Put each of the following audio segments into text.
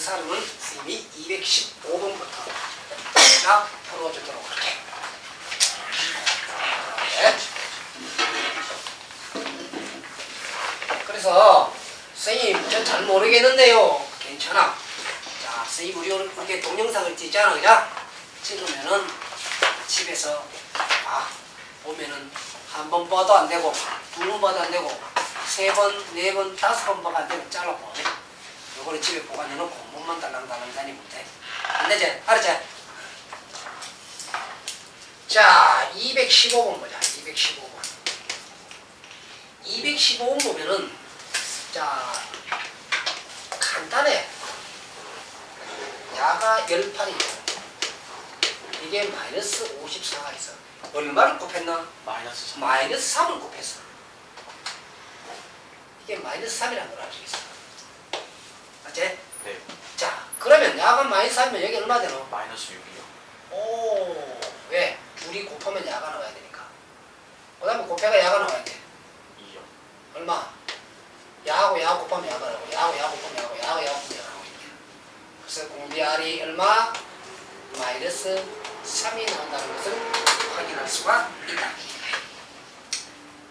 사람은 선생님이 215번부터 자 풀어주도록 할게. 네. 그래서 선생님 전잘 모르겠는데요. 괜찮아. 자, 선생님 우리 오늘 이렇게 동영상을 찍잖아, 그죠? 찍으면은 집에서 아 보면은 한 번 봐도 안 되고 두 번 봐도 안 되고 세 번, 네 번, 다섯 번 봐도 안 되고 잘라보. 요거를 집에 보관해놓고 몸만 달랑 달랑 다니면 돼. 안 되지? 알았지? 자, 215번 보자. 215번. 215번 보면은 자 간단해. 야가 18이고 이게 마이너스 54가 있어. 얼마를 곱했나? 마이너스 3. 마이너스 3을 곱했어. 이게 마이너스 3이라는 걸 알 수 있어. 맞지? 네. 자, 그러면 야가 마이너스 3이면 여기 얼마 되노? 마이너스 6이요. 오, 왜? 둘이 곱하면 야가 나와야 되니까. 그 다음에 곱해가 야가 나와야 돼. 2요. 얼마? 야하고 야 곱하면 야가 나오고, 야하고 야 곱하면 야고, 야하고 야 곱하면 야가 나오고. 그래서 공비알이 얼마? 마이너스 3이 나온다는 것을 확인할 수가 있다.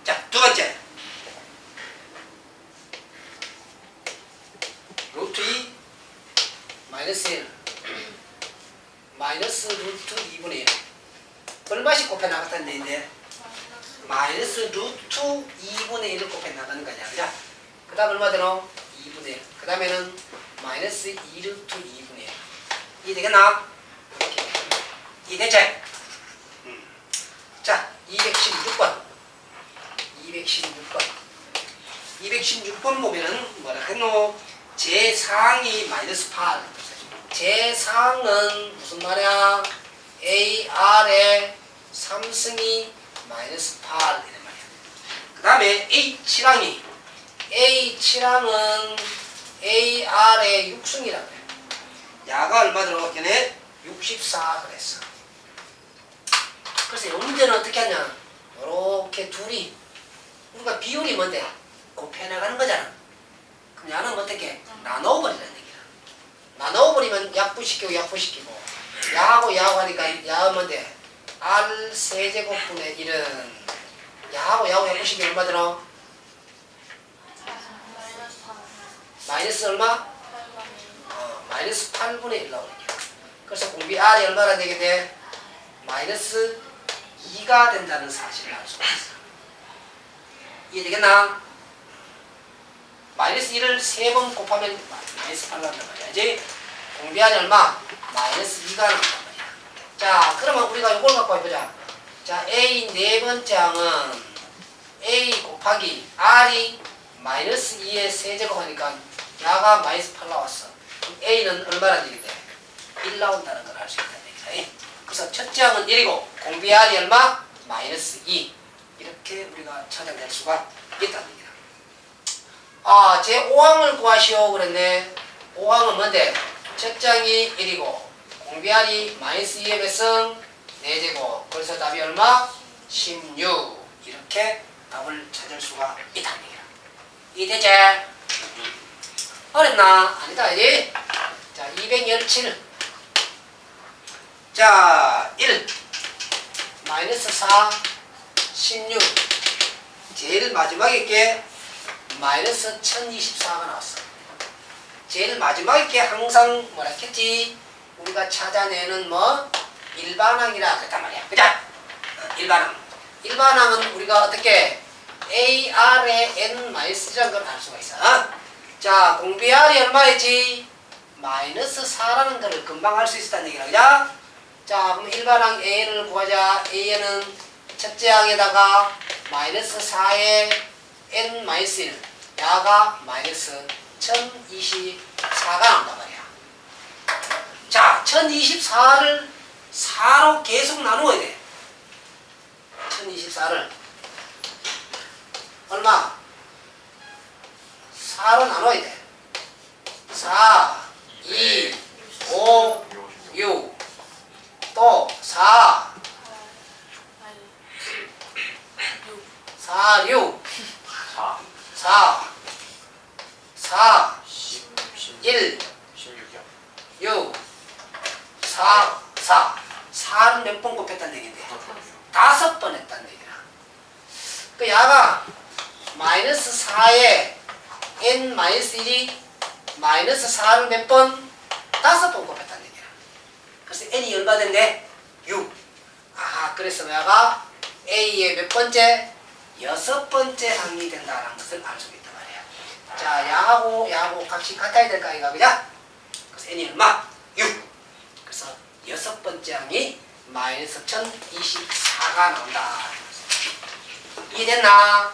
자, 두 번째. 루트 2 마이너스 1 마이너스 루트 2분의 1 얼마씩 곱해 나갔다는 얘기인데 마이너스 루트 2분의 1을 곱해 나가는 거냐 그죠? 그 다음 얼마 되노? 2분의 1. 그 다음에는 마이너스 2 루트 2분의 1. 이 되겠나? 이 대체. 음. 자, 216번. 216번. 216번 보면은 뭐라 했노? 제4항이 마이너스 8. 제4항은 무슨 말이야? AR의 3승이 마이너스 8 이란 말이야. 그 다음에 H7항이 H7항은 AR의 6승이라고 그래. 야가 얼마 들어갔겠네? 64 그랬어. 그래서 이 문제는 어떻게 하냐? 이렇게 둘이 우리가 비율이 뭔데? 곱해 나가는 거잖아. 그럼 야는 어떻게? 나눠버리라는. 나눠버리면 약분시키고 약분시키고 야하고 야하고 하니까 야는 뭔데? R 세제곱분의 1은 야하고 야하고 약분시키면 얼마 들어? 마이너스 3. 마이너스 얼마? 어, 마이너스 8분의 1 나오는 거야. 그래서 공비 R이 얼마나 되게 돼? 마이너스 2가 된다는 사실을 알 수가 있어. 이해되겠나? 마이너스 1을 3번 곱하면 마이너스 8 나온단 말이야. 이제 공비 R이 얼마? 마이너스 2가 나온단 말이야. 자, 그러면 우리가 이걸 갖고 해보자. 자, A 네 번째 항은 A 곱하기 R이 마이너스 2의 세제곱하니까 야가 마이너스 8 나왔어. A는 얼마나 되게 돼? 1 나온다는 걸 알 수 있다는 얘기다. 그래서 첫째 항은 1이고 공비 R이 얼마? 마이너스 2. 이렇게 우리가 찾아낼 수가 있다는 얘기다. 아, 제 5항을 구하시오 그랬네. 5항은 뭔데? 항이 1이고 공비 R이 마이너스 2의 배승 4제곱. 그래서 답이 얼마? 16. 이렇게 답을 찾을 수가 얘기다. 이해되지? 어렵나? 아니다, 이제. 자, 217. 자, 1. 마이너스 4, 16. 제일 마지막에 게 마이너스 1024가 나왔어. 제일 마지막에 게 항상 뭐라 했지? 우리가 찾아내는 뭐? 일반항이라 그랬단 말이야. 그자? 어, 일반항. 일반항은 우리가 어떻게 AR의 N-G라는 걸 알 수가 있어. 자, 공비 R이 얼마였지? 마이너스 4라는 걸 금방 알 수 있었다는 얘기라, 그죠? 자, 그럼 일반항 AN을 구하자. AN은 첫째 항에다가 마이너스 4 의 N-1, 야가 마이너스 1024가 나온단 말이야. 자, 1024를 4로 계속 나누어야 돼. 1024를 얼마? 4로 나눠야 돼. 4, 2, 5, 6. 또 4, 아니. 6. 4, 6, 4. 4, 4, 10. 16. 1, 16이요. 몇 번 곱했다는 얘긴데 다섯 번 했다는 얘기야. 그 야가 마이너스 4에 n 마이너스 1이 마이너스 4를 몇 번? 다섯 번 곱했다는 얘기야. 그래서 n이 얼마 된대? 6. 아, 그래서 야가 a의 몇 번째? 여섯 번째 항이 된다라는 것을 알 수 있단 말이야. 자, 야하고 야하고 값이 같아야 될까 이가 그죠? 그래서 n이 얼마? 6. 그래서 여섯 번째 항이 마이너스 1024가 나온다. 이해됐나?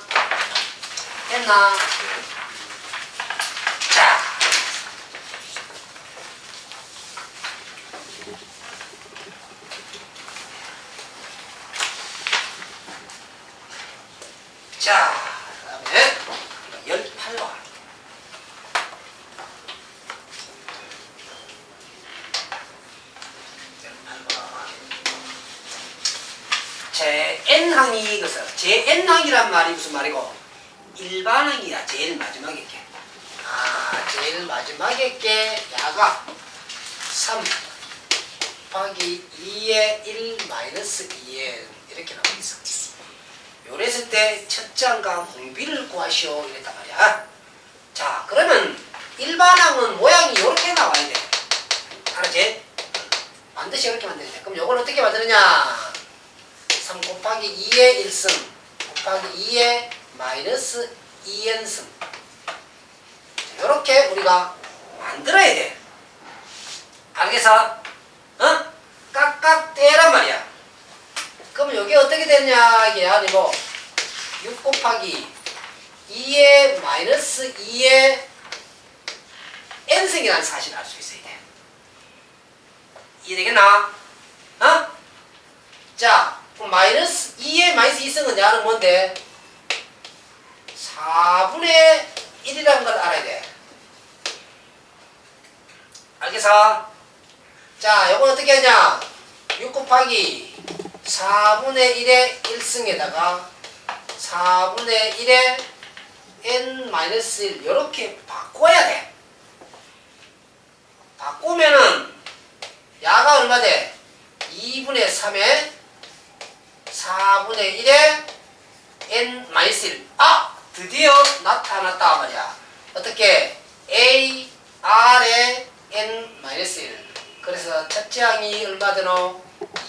됐나? 자, 그 다음에 18번. 제 n항이 이것을 제 n항이란 말이 무슨 말이고 일반항이야 제일 마지막에 게. 아 제일 마지막에 게 야가 3 곱하기 2의 1 마이너스 2에 이렇게 있어. 요랬을 때 첫장과 홍비를 구하시오 이랬단 말이야. 자 그러면 일반항은 모양이 이렇게 나와야 돼. 알았지? 반드시 이렇게 만들어야 돼. 그럼 요걸 어떻게 만드느냐? 3 곱하기 2의 1승 곱하기 2의 마이너스 2n승 이렇게 우리가 만들어야 돼 알겠어? 어? 깍깍 떼란 말이야 그럼 여기 어떻게 되냐 이게 아니고 6 곱하기 2의 마이너스 2의 n승이라는 사실을 알 수 있어야 돼 이해되겠나? 어? 자, 그럼 마이너스 2의 마이너스 2승은 야는 뭔데? 4분의 1이라는 걸 알아야 돼. 알겠어? 자, 요건 어떻게 하냐? 6 곱하기 4분의 1의 1승에다가 4분의 1의 n 마이너스 1 이렇게 바꿔야 돼. 바꾸면은 야가 얼마 돼? 2분의 3에 4분의 1에 n 마이너스 1. 아! 드디어 나타났다 말이야. 어떻게? a r에 n 마이너스 1. 그래서 첫째 항이 얼마 되노?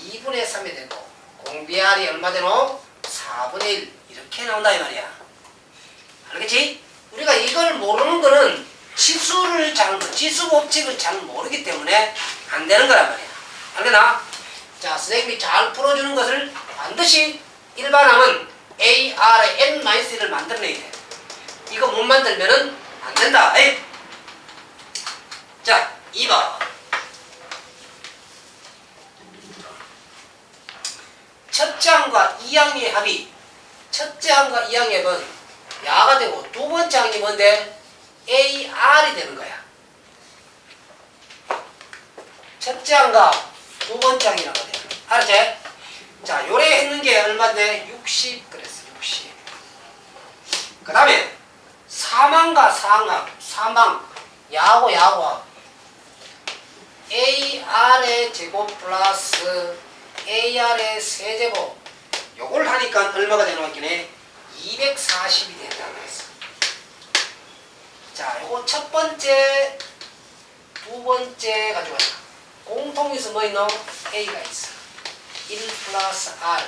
2분의 3이 되고 공비 r이 얼마 되노? 4분의 1. 이렇게 나온다 이 말이야. 알겠지? 우리가 이걸 모르는 거는 지수를 잘, 지수 법칙을 잘 모르기 때문에 안 되는 거란 말이야. 알겠나? 자, 선생님이 잘 풀어주는 것을 반드시 일반항은 A, R의 N-를 만들어내야 돼. 이거 못 만들면은 안 된다. 에이. 자, 2번. 첫째 항과 2항의 합이 첫째 항과 2항의 합은 야가 되고 두 번째 항이 뭔데? A, R이 되는 거야. 첫째 항과 두 번째 항이라고 돼. 알았지? 자, 요래 했는 게 얼마인데? 60 그랬어. 60. 그 다음에 사망과 상항, 사망, 야하고 야하고 AR의 제곱 플러스 AR의 세제곱 요걸 하니까 얼마가 되는 거겠네? 240이 된다고 했어. 자, 요거 첫 번째, 두 번째 가지고 왔다. 공통에서 뭐 있노? A가 있어. 1 플러스 R.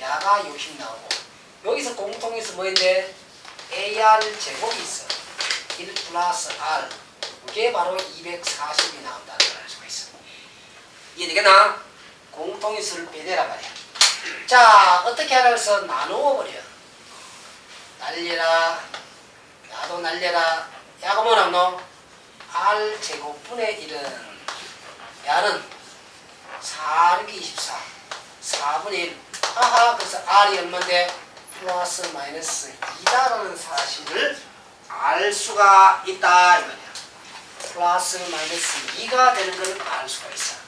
야가 60 나오고. 여기서 공통에서 뭐인데? AR 제곱이 있어. 1 플러스 R. 그게 바로 240이 나온다는 걸 알 수가 있어. 이해되겠나? 공통인수를 빼내라 말이야. 자, 어떻게 하라 해서 나누어 버려. 날려라. 야도 날려라. 야가 뭐 남노? R 제곱분의 1은 야는 4 이렇게 24. 4분의 1. 하하, 그래서 R이 얼마인데? 플러스 마이너스 2다라는 사실을 알 수가 있다. 이 말이야. 플러스 마이너스 2가 되는 걸알 수가 있어.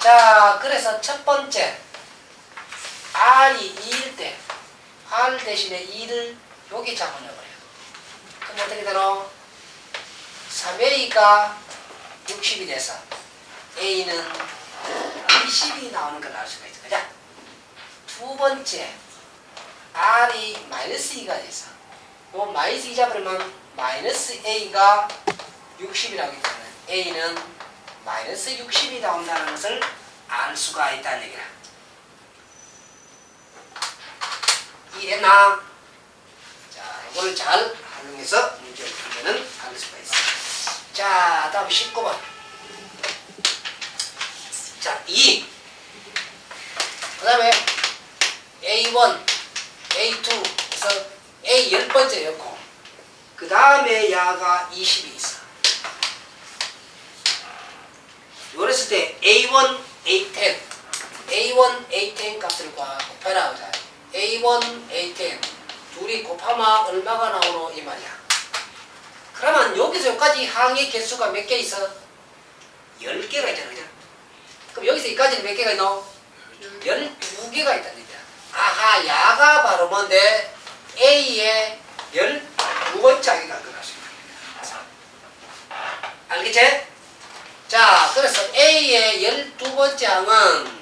자, 그래서 첫 번째. R이 2일 때, R 대신에 2를 여기 잡아내버려. 그럼 어떻게 되노? 3A가 60이 돼서 A는 20이 나오는 걸 알 수가 있어. 그죠? 두 번째, R이 마이너스 2가 돼서, 요 마이너스 2 잡으려면 마이너스 A가 60이라기 때문에 A는 마이너스 60이 나온다는 것을 알 수가 있다는 얘기야. 이해됐나? 자, 이거를 잘 활용해서 문제를 풀면은 알 수가 있어. 자, 다음 19번. 자, 2. 그 다음에 A1, A2, 그래서 A 열 번째였고, 그 다음에 야가 20이 있 어. 요랬을 때 A1, A10, A1, A10 값을 과- 곱해라. 자, A1, A10 둘이 곱하면 얼마가 나오노 이 말이야. 그러면 여기서 여기까지 항의 개수가 몇 개 있어? 10개가 있잖아. 그죠? 그럼 여기서 여기까지는 몇 개가 있노? 12개가 있다는 얘기야. 아하, 야가 바로 뭔데? A의 12번째 항이다. 그럴 수 있다. 알겠지? 자, 그래서 A의 12번째 항은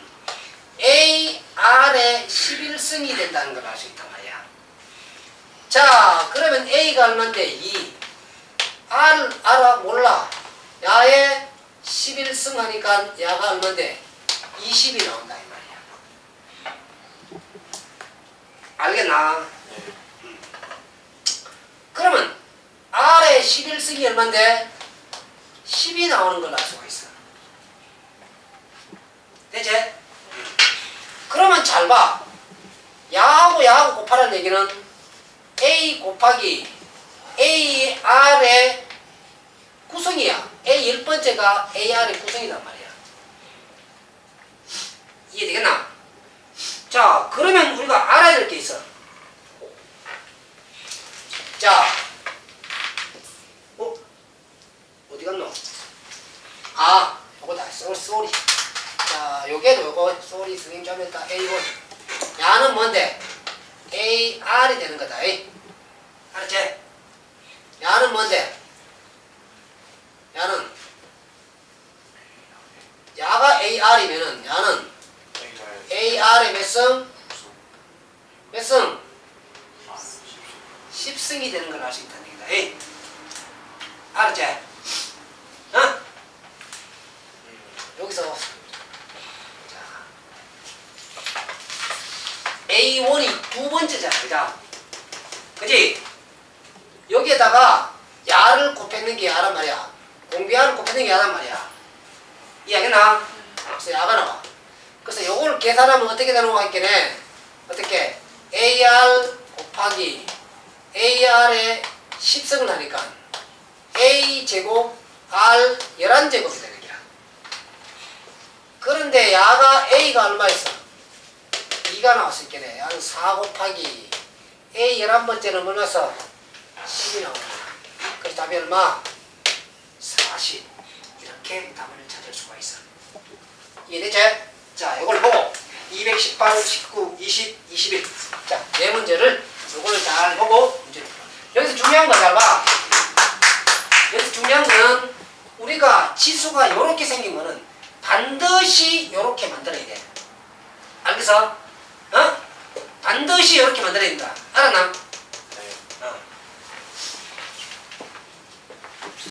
A, R의 11승이 된다는 걸 알 수 있단 말이야. 자, 그러면 A가 얼마인데? 2. R, 알아? 몰라. 야의 11승 하니까 야가 얼마인데? 20이 나온다, 이 말이야. 알겠나? 네. 그러면 R의 11승이 얼마인데? 10이 나오는 걸 알 수가 있어. 되지? 그러면 잘 봐. 야하고 야하고 곱하라는 얘기는 A 곱하기 A R의 구성이야. A 열 번째가 A R의 구성이란 말이야. 이해되겠나? 자, 그러면 우리가 알아야 될 게 있어. 자, 어? 어디 갔노? 아, 요거다. 쏘리, 쏘리. 자, 요게도 요거, 쏘리, 스님 좀 했다. A1. 야는 뭔데? AR이 되는 거다. 이. 알았지? 야는 뭔데? 야는 야가 AR이면은 야는 AR의 몇 승? 몇 승? 10승이 되는 걸 알 수 있다는 얘기다. 이. 알았지? 어? 여기서 자 A1이 두 번째잖아, 그죠? 그지? 여기에다가 야를 곱했는 게 야란 말이야. 공비야를 곱했는 게 야란 말이야. 이해하겠나? 그래서 야가 나와. 그래서 요걸 계산하면 어떻게 되는 거 같겠네? 어떻게? AR 곱하기 AR의 10승을 하니까 A 제곱 R 11제곱이 되는 거야. 그런데 야가 A가 얼마였어? 2가 나왔을 게네. 야는 4 곱하기 A 11번째는 얼마서? 10이 나오는 거야. 그래서 답이 얼마? 40. 이렇게 답을 찾을 수가 있어. 이해되지? 자, 이걸 보고 218, 19, 20, 21. 자, 네 문제를 이걸 잘 보고 문제를. 여기서 중요한 거잘 봐. 여기서 중요한 거는 우리가 지수가 이렇게 생긴 거는 반드시 이렇게 만들어야 돼. 알겠어? 어? 반드시 이렇게 만들어야 된다. 알았나?